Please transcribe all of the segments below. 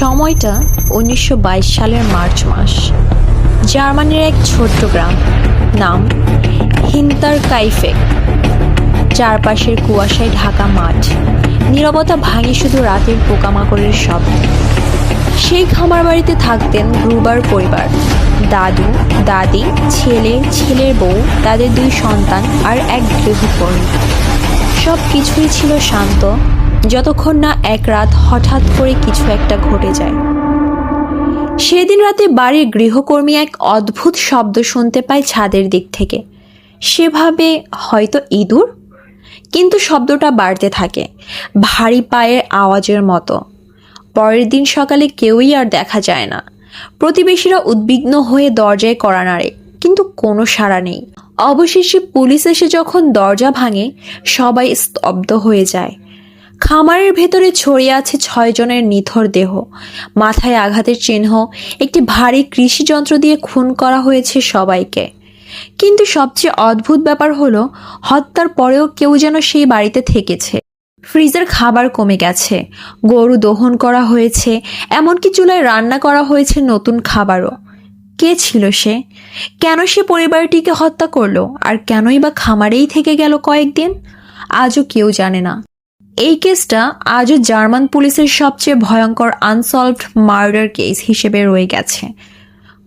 সময়টা উনিশশো বাইশ সালের মার্চ মাস। জার্মানির এক ছোট্ট গ্রাম, নাম হিন্তার কাইফে চারপাশের কুয়াশায় ঢাকা মাঠ, নিরবতা ভাঙে শুধু রাতের পোকামাকড়ের শব্দ। সেই খামার বাড়িতে থাকতেন গ্রুবার পরিবার। দাদু, দাদি, ছেলে, ছেলের বউ, তাদের দুই সন্তান আর এক গৃহকর্মী। সব কিছুই ছিল শান্ত যতক্ষণ না এক রাত হঠাৎ করে কিছু একটা ঘটে যায়। সেদিন রাতে বাড়ির গৃহকর্মী এক অদ্ভুত শব্দ শুনতে পায় ছাদের দিক থেকে। সেভাবে হয়তো ইঁদুর? কিন্তু শব্দটা বাড়তে থাকে, ভারী পায়ের আওয়াজের মতো। পরের দিন সকালে কেউই আর দেখা যায় না। প্রতিবেশীরা উদ্বিগ্ন হয়ে দরজায় কড়া নাড়ে, কিন্তু কোনো সাড়া নেই। অবশেষে পুলিশ এসে যখন দরজা ভাঙে, সবাই স্তব্ধ হয়ে যায়। খামারের ভেতরে ছড়িয়ে আছে ছয়জনের নিথর দেহ। মাথায় আঘাতের চিহ্ন, একটি ভারী কৃষিযন্ত্র দিয়ে খুন করা হয়েছে সবাইকে। কিন্তু সবচেয়ে অদ্ভুত ব্যাপার হলো, হত্যার পরেও কেউ যেন সেই বাড়িতে থেকেছে। ফ্রিজের খাবার কমে গেছে, গরু দহন করা হয়েছে, এমনকি চুলায় রান্না করা হয়েছে নতুন খাবারও। কে ছিল সে? কেন সে পরিবারটিকে হত্যা করল? আর কেনই বা খামারেই থেকে গেল কয়েকদিন? আজও কেউ জানে না। এই কেসটা আজও জার্মান পুলিশের সবচেয়ে ভয়ঙ্কর আনসলভড মার্ডার কেস হিসেবে রয়ে গেছে।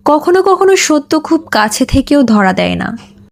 কখনো কখনো সত্য খুব কাছে থেকেও ধরা দেয় না।